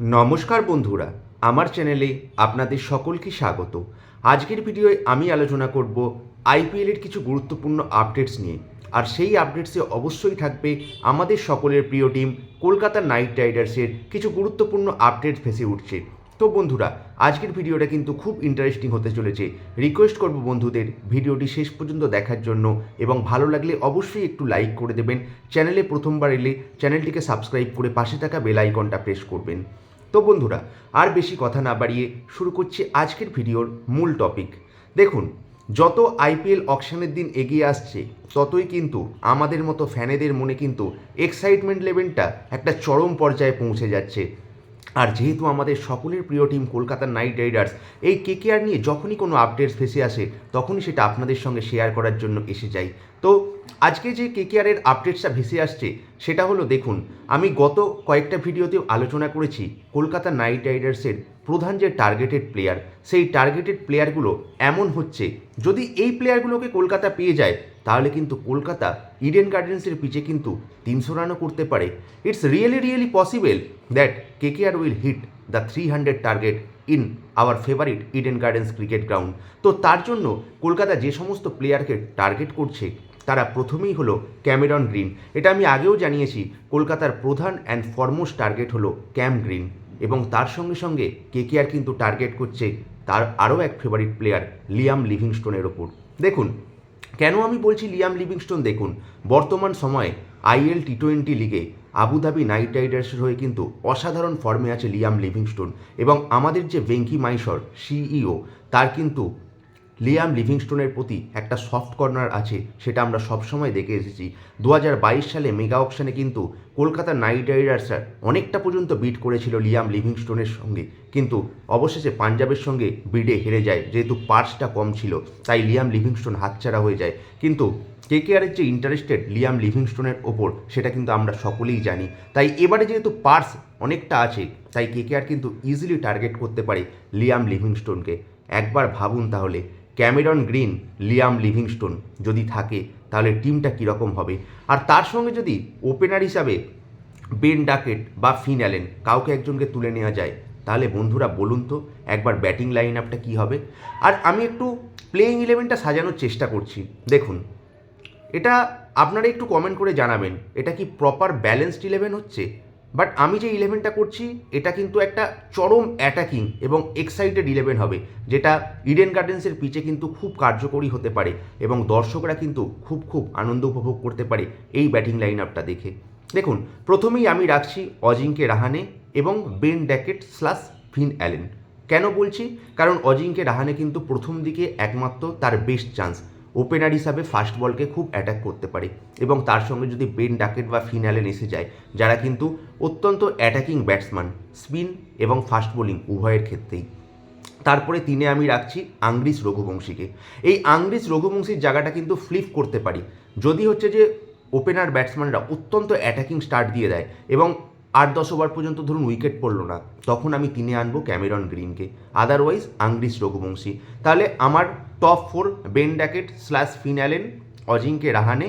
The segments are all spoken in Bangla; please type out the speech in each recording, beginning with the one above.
নমস্কার বন্ধুরা, আমার চ্যানেলে আপনাদের সকলকে স্বাগত। আজকের ভিডিওয় আমি আলোচনা করব আইপিএলের কিছু গুরুত্বপূর্ণ আপডেটস নিয়ে। আর সেই আপডেটসে অবশ্যই থাকবে আমাদের সকলের প্রিয় টিম কলকাতা নাইট রাইডার্সের কিছু গুরুত্বপূর্ণ আপডেট ভেসে উঠছে। তো বন্ধুরা, আজকের ভিডিওটা কিন্তু খুব ইন্টারেস্টিং হতে চলেছে। রিকোয়েস্ট করব বন্ধুদের ভিডিওটি শেষ পর্যন্ত দেখার জন্য এবং ভালো লাগলে অবশ্যই একটু লাইক করে দেবেন। চ্যানেলে প্রথমবার এলে চ্যানেলটিকে সাবস্ক্রাইব করে পাশে থাকা বেল আইকনটা প্রেস করবেন। তো বন্ধুরা, আর বেশি কথা না বাড়িয়ে শুরু করছি আজকের ভিডিওর মূল টপিক দেখুন, যত আইপিএল অকশনের দিন এগিয়ে আসছে, ততই কিন্তু আমাদের মতো ফ্যানেদের মনে কিন্তু এক্সাইটমেন্ট লেভেলটা একটা চরম পর্যায়ে পৌঁছে যাচ্ছে। আর যেহেতু আমাদের সকলের প্রিয় টিম কলকাতা নাইট রাইডার্স এই কেকেআর নিয়ে যখনই কোনো আপডেটস ভেসে আসে, তখনই সেটা আপনাদের সঙ্গে শেয়ার করার জন্য এসে যাই। তো আজকে যে কেকেআরের আপডেটসটা ভেসে আসছে, সেটা হলো দেখুন, আমি গত কয়েকটা ভিডিওতেও আলোচনা করেছি কলকাতা নাইট রাইডার্সের প্রধান যে টার্গেটেড প্লেয়ার সেই টার্গেটেড প্লেয়ারগুলো এমন হচ্ছে, যদি এই প্লেয়ারগুলোকে কলকাতা পেয়ে যায়, তাহলে কিন্তু কলকাতা ইডেন গার্ডেন্সের পিচে কিন্তু তিনশো রানও করতে পারে। It's really really possible that KKR will hit the three hundred target in our favourite Eden Gardens cricket ground তো তার জন্য কলকাতা যে সমস্ত প্লেয়ারকে টার্গেট করছে, তারা প্রথমেই হলো ক্যামেরন গ্রিন এটা আমি আগেও জানিয়েছি, কলকাতার প্রধান অ্যান্ড ফরমোস্ট টার্গেট হলো ক্যাম গ্রিন এবং তার সঙ্গে সঙ্গে কেকেআর কিন্তু টার্গেট করছে তার আরও এক ফেভারিট প্লেয়ার লিয়াম লিভিংস্টোনের ওপর। দেখুন কেন আমি বলছি লিয়াম লিভিংস্টোন দেখুন? বর্তমান সময়ে আইএল টি টোয়েন্টি লিগে আবুধাবি নাইট রাইডার্সের হয়ে কিন্তু অসাধারণ ফর্মে আছে লিয়াম লিভিংস্টোন এবং আমাদের যে ভেঙ্কি মাইশর, সিইও, তার কিন্তু লিয়াম লিভিংস্টোনের প্রতি একটা সফট কর্নার আছে, সেটা আমরা সবসময় দেখে এসেছি। দু হাজার বাইশ সালে মেগা অপশানে কিন্তু কলকাতা নাইট রাইডার্সরা অনেকটা পর্যন্ত বিট করেছিল লিয়াম লিভিংস্টোনের সঙ্গে। কিন্তু অবশেষে পাঞ্জাবের সঙ্গে বিডে হেরে যায়, যেহেতু পার্সটা কম ছিল, তাই লিয়াম লিভিংস্টোন হাতছাড়া হয়ে যায়। কিন্তু কে কেকেআরের যে ইন্টারেস্টেড লিয়াম লিভিংস্টোনের ওপর, সেটা কিন্তু আমরা সকলেই জানি। তাই এবারে যেহেতু পার্স অনেকটা আছে, তাই কেকেআর কিন্তু ইজিলি টার্গেট করতে পারে লিয়াম লিভিংস্টোনকে। একবার ভাবুন তাহলে ক্যামেরন গ্রিন, লিয়াম লিভিংস্টোন যদি থাকে, তাহলে টিমটা কীরকম হবে? আর তার সঙ্গে যদি ওপেনার হিসাবে বেন ডাকেট বা ফিন অ্যালেন কাউকে একজনকে তুলে নেওয়া যায়, তাহলে বন্ধুরা বলুন তো, একবার ব্যাটিং লাইন আপটা কী হবে? আর আমি একটু প্লেইং ইলেভেনটা সাজানোর চেষ্টা করছি। দেখুন, এটা আপনারা একটু কমেন্ট করে জানাবেন, এটা কি প্রপার ব্যালেন্সড ইলেভেন হচ্ছে? বাট আমি যে ইলেভেনটা করছি, এটা কিন্তু একটা চরম অ্যাটাকিং এবং এক্সাইটেড ইলেভেন হবে, যেটা ইডেন গার্ডেন্সের পিচে কিন্তু খুব কার্যকরী হতে পারে এবং দর্শকরা কিন্তু খুব খুব আনন্দ উপভোগ করতে পারে এই ব্যাটিং লাইন আপটা দেখে। দেখুন, প্রথমেই আমি রাখছি অজিঙ্কে রাহানে এবং Ben Duckett slash Finn Allen কেন বলছি? কারণ অজিঙ্কে রাহানে কিন্তু প্রথম দিকে একমাত্র তার বেস্ট চান্স ওপেনার হিসাবে ফাস্ট বলকে খুব অ্যাটাক করতে পারে এবং তার সঙ্গে যদি বেন ডাকেট বা ফিনালেন এসে যায়, যারা কিন্তু অত্যন্ত অ্যাটাকিং ব্যাটসম্যান স্পিন এবং ফাস্ট বোলিং উভয়ের ক্ষেত্রেই। তারপরে তিনে আমি রাখছি আংরিস রঘুবংশীকে। এই আংরিস রঘুবংশীর জায়গাটা কিন্তু ফ্লিপ করতে পারি। যদি হচ্ছে যে ওপেনার ব্যাটসম্যানরা অত্যন্ত অ্যাটাকিং স্টার্ট দিয়ে দেয় এবং আট দশ ওভার পর্যন্ত ধরুন উইকেট পড়ল না, তখন আমি কিনে আনব ক্যামেরন গ্রিনকে। আদারওয়াইজ আংরিস রঘুবংশী। তাহলে আমার top four Ben Duckett slash Finn Allen Ajinkya Rahane,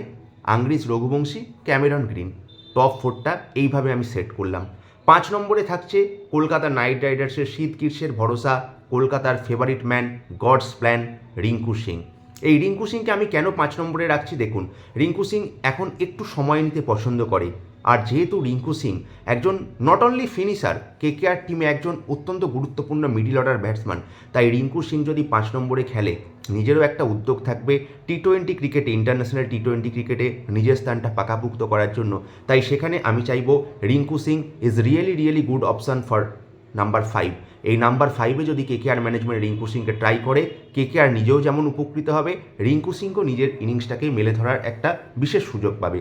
Angkrish Raghuvanshi, Cameron Green. Top ফোরটা এইভাবে আমি সেট করলাম। পাঁচ নম্বরে থাকছে কলকাতা নাইট রাইডার্সের শীত কীর্ষের ভরসা, কলকাতার favourite man God's plan Rinku Singh. এই রিঙ্কু সিংকে আমি কেন পাঁচ নম্বরে রাখছি দেখুন, রিঙ্কু সিং এখন একটু সময় নিতে পছন্দ করে। আর যেহেতু রিঙ্কু সিং একজন নট অনলি ফিনিশার কেকেআর টিমে একজন অত্যন্ত গুরুত্বপূর্ণ মিডিল অর্ডার ব্যাটসম্যান তাই রিঙ্কু সিং যদি পাঁচ নম্বরে খেলে, নিজেরও একটা উদ্যোগ থাকবে টি টোয়েন্টি ক্রিকেটে ইন্টারন্যাশনাল টি টোয়েন্টি ক্রিকেটে নিজের স্থানটা পাকাপুক্ত করার জন্য। তাই সেখানে আমি চাইব Rinku Singh is really really good option for number five এই নাম্বার ফাইভে যদি কেকেআর ম্যানেজমেন্ট রিঙ্কু সিংকে ট্রাই করে কেকেআর নিজেও যেমন উপকৃত হবে, রিঙ্কু সিংও নিজের ইনিংসটাকে মেলে ধরার একটা বিশেষ সুযোগ পাবে।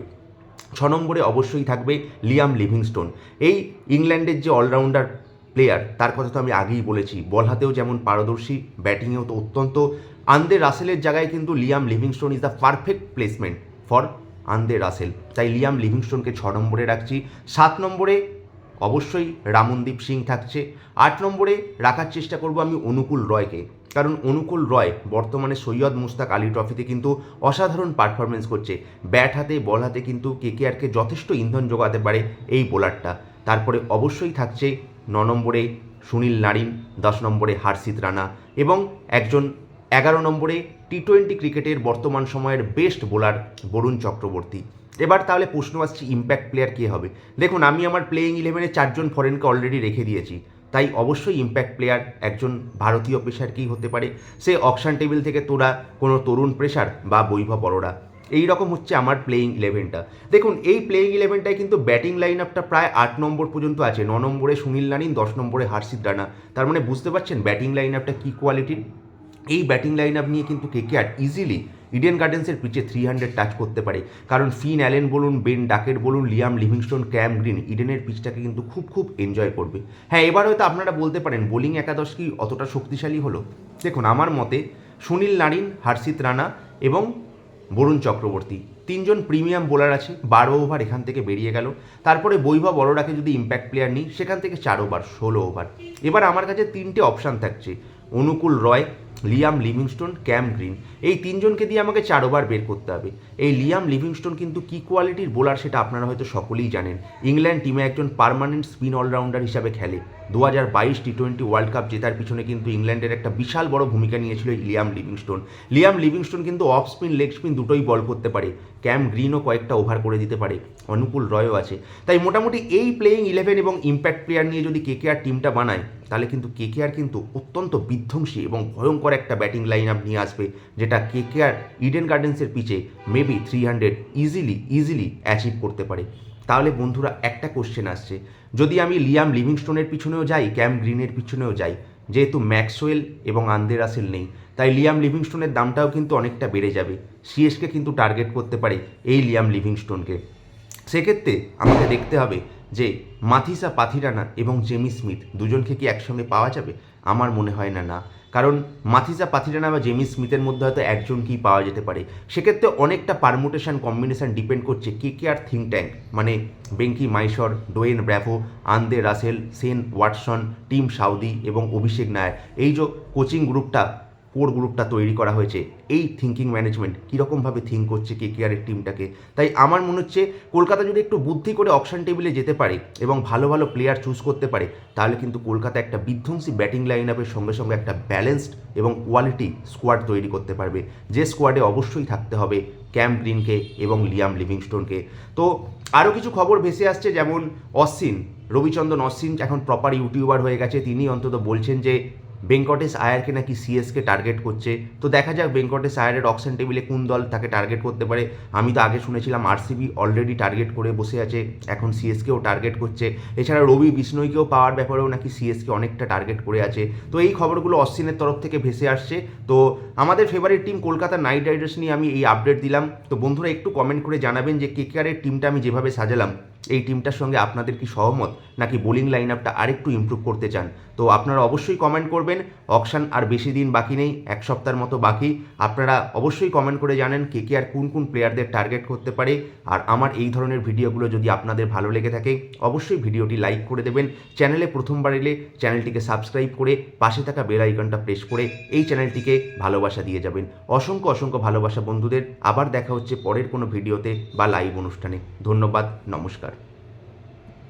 ছ নম্বরে অবশ্যই থাকবে লিয়াম লিভিংস্টোন। এই ইংল্যান্ডের যে অলরাউন্ডার প্লেয়ার, তার কথা তো আমি আগেই বলেছি, বল হাতেও যেমন পারদর্শী, ব্যাটিংয়েও তো অত্যন্ত। আন্দে রাসেলের জায়গায় কিন্তু Liam Livingstone is the perfect placement for Andre Russell. তাই লিয়াম লিভিংস্টোনকে ছ নম্বরে রাখছি। সাত নম্বরে অবশ্যই রামনদীপ সিং থাকছে। আট নম্বরে রাখার চেষ্টা করব আমি অনুকূল রয়কে। কারণ অনুকূল রয় বর্তমানে সৈয়দ মুস্তাক আলী ট্রফিতে কিন্তু অসাধারণ পারফরমেন্স করছে। ব্যাট হাতে বল হাতে কিন্তু কেকেআরকে যথেষ্ট ইন্ধন যোগাতে পারে এই বোলারটা। তারপরে অবশ্যই থাকছে ন নম্বরে সুনীল নারিন দশ নম্বরে হার্ষিত রানা এবং একজন এগারো নম্বরে টি টোয়েন্টি ক্রিকেটের বর্তমান সময়ের বেস্ট বোলার বরুণ চক্রবর্তী। এবার তাহলে প্রশ্ন আসছে ইম্প্যাক্ট প্লেয়ার কে হবে? দেখুন, আমি আমার প্লেয়িং ইলেভেনে চারজন ফরেনকে অলরেডি রেখে দিয়েছি। তাই অবশ্যই ইম্প্যাক্ট প্লেয়ার একজন ভারতীয় পেশার কী হতে পারে? সে অকশান টেবিল থেকে তোরা কোনো তরুণ প্রেশার বা বৈভব অরোরা। এই রকম হচ্ছে আমার প্লেয়িং ইলেভেনটা দেখুন, এই প্লেয়িং ইলেভেনটায় কিন্তু ব্যাটিং লাইন আপটা প্রায় আট নম্বর পর্যন্ত আছে। ন নম্বরে সুনীল নারিন, দশ নম্বরে হার্ষিত রানা। তার মানে বুঝতে পারছেন ব্যাটিং লাইন আপটা কী কোয়ালিটির এই ব্যাটিং লাইন আপ নিয়ে কিন্তু কেকেআর ইজিলি ইডেন গার্ডেন্সের পিচে থ্রি হান্ড্রেড টাচ করতে পারে। কারণ ফিন অ্যালেন বলুন বেন ডাকের বলুন লিয়াম লিভিংস্টোন ক্যাম গ্রিন ইডেনের পিচটাকে কিন্তু খুব খুব এনজয় করবে। হ্যাঁ এবার হয়তো আপনারা বলতে পারেন বোলিং একাদশ কি অতটা শক্তিশালী হলো? দেখুন, আমার মতে সুনীল নারিন, হার্ষিত রানা এবং বরুণ চক্রবর্তী, তিনজন প্রিমিয়াম বোলার আছে, বারো ওভার এখান থেকে বেরিয়ে গেল। তারপরে বৈভব বড়রাকে যদি ইম্প্যাক্ট প্লেয়ার নিই, সেখান থেকে চার ওভার ষোলো ওভার এবার আমার কাছে তিনটে অপশান থাকছে, Anukul Roy Liam Livingstone, Cam Green. এই তিনজনকে দিয়ে আমাকে চার ওভার বের করতে হবে। এই লিয়াম লিভিংস্টোন কিন্তু কী কোয়ালিটির বোলার সেটা আপনারা হয়তো সকলেই জানেন। ইংল্যান্ড টিমে একজন পার্মানেন্ট স্পিন অলরাউন্ডার হিসাবে খেলে। দু হাজার বাইশ টি টোয়েন্টি ওয়ার্ল্ড কাপ জেতার পিছনে কিন্তু ইংল্যান্ডের একটা বিশাল বড় ভূমিকা নিয়েছিল লিয়াম লিভিংস্টোন। লিয়াম লিভিংস্টোন কিন্তু অফ স্পিন, লেগ স্পিন দুটোই বল করতে পারে। ক্যাম গ্রিনও কয়েকটা ওভার করে দিতে পারে। অনুকূল রয়ও আছে। তাই মোটামুটি এই প্লেয়িং ইলেভেন এবং ইম্প্যাক্ট প্লেয়ার নিয়ে যদি কেকেআর টিমটা বানায় তাহলে কিন্তু কেকেআর কিন্তু অত্যন্ত বিধ্বংসী এবং ভয়ঙ্কর একটা ব্যাটিং লাইন আপ নিয়ে আসবে, যেটা কেকেআর ইডেন গার্ডেন্সের পিচে maybe three hundred easily easily achieve করতে পারে। তাহলে বন্ধুরা, একটা কোশ্চেন আসছে। যদি আমি লিয়াম লিভিংস্টোনের পিছনেও যাই ক্যাম গ্রিনের পিছনেও যাই, যেহেতু ম্যাক্সওয়েল এবং আন্দে রাসেল নেই, তাই লিয়াম লিভিংস্টোনের দামটাও কিন্তু অনেকটা বেড়ে যাবে। সিএসকে কিন্তু টার্গেট করতে পারে এই লিয়াম লিভিংস্টোনকে সেক্ষেত্রে আমাকে দেখতে হবে যে মাথিসা, পাথিরানা এবং জেমি স্মিথ দুজনকে কি একসঙ্গে পাওয়া যাবে? আমার মনে হয় না না। কারণ মাথিসা, পাথিরানা বা জেমি স্মিথের মধ্যে হয়তো একজনকেই পাওয়া যেতে পারে। সেক্ষেত্রে অনেকটা পারমুটেশন কম্বিনেশন ডিপেন্ড করছে কে কে আর থিঙ্ক ট্যাঙ্ক মানে Venky, Mysore, Dwayne Bravo, Andre Russell, Shane Watson, Tim Southee এবং অভিষেক নায়ার। এই যে কোচিং গ্রুপটা কোর গ্রুপটা তৈরি করা হয়েছে। এই থিঙ্কিং ম্যানেজমেন্ট কীরকমভাবে থিঙ্ক করছে কে কেয়ারের টিমটাকে তাই আমার মনে হচ্ছে কলকাতা যদি একটু বুদ্ধি করে অপশান টেবিলে যেতে পারে এবং ভালো ভালো প্লেয়ার চুজ করতে পারে, তাহলে কিন্তু কলকাতা একটা বিধ্বংসী ব্যাটিং লাইন আপের সঙ্গে সঙ্গে একটা ব্যালেন্সড এবং কোয়ালিটি স্কোয়াড তৈরি করতে পারবে। যে স্কোয়াডে অবশ্যই থাকতে হবে ক্যাম্প গ্রিনকে এবং লিয়াম লিভিংস্টোনকে। তো আরও কিছু খবর ভেসে আসছে, যেমন অশ্বিন, রবিচন্দ্রন অশ্বিন এখন প্রপার ইউটিউবার হয়ে গেছে। তিনি অন্তত বলছেন যে বেঙ্কটেশ আয়ারকে নাকি সিএসকে টার্গেট করছে? তো দেখা যাক বেঙ্কটেশ আয়ারের অকশন টেবিলে কোন দল তাকে টার্গেট করতে পারে। আমি তো আগে শুনেছিলাম আরসিবি অলরেডি টার্গেট করে বসে আছে, এখন সিএসকেও টার্গেট করছে। এছাড়া রবি বিষ্ণুইকেও পাওয়ার ব্যাপারেও নাকি সিএসকে অনেকটা টার্গেট করে আছে। তো এই খবরগুলো অশ্বিনের তরফ থেকে ভেসে আসছে। তো আমাদের favourite team Kolkata Knight Riders নিয়ে আমি এই আপডেট দিলাম। তো বন্ধুরা একটু কমেন্ট করে জানাবেন যে কেকেআরের টিমটা আমি যেভাবে সাজালাম। এই টিমটার সঙ্গে আপনাদের কি সহমত? নাকি বোলিং লাইন আপটা আরেকটু ইমপ্রুভ করতে চান? তো আপনারা অবশ্যই কমেন্ট করবেন। অকশান আর বেশি দিন বাকি নেই, এক সপ্তাহের মতো বাকি। আপনারা অবশ্যই কমেন্ট করে জানেন কে কে আর কোন কোন প্লেয়ারদের টার্গেট করতে পারে। আর আমার এই ধরনের ভিডিওগুলো যদি আপনাদের ভালো লেগে থাকে, অবশ্যই ভিডিওটি লাইক করে দেবেন। চ্যানেলে প্রথমবার এলে চ্যানেলটিকে সাবস্ক্রাইব করে, পাশে থাকা বেল আইকনটা প্রেস করে এই চ্যানেলটিকে ভালোবাসা দিয়ে যাবেন। অসংখ্য অসংখ্য ভালোবাসা বন্ধুদের। আবার দেখা হচ্ছে পরের কোনো ভিডিওতে বা লাইভ অনুষ্ঠানে। ধন্যবাদ, নমস্কার।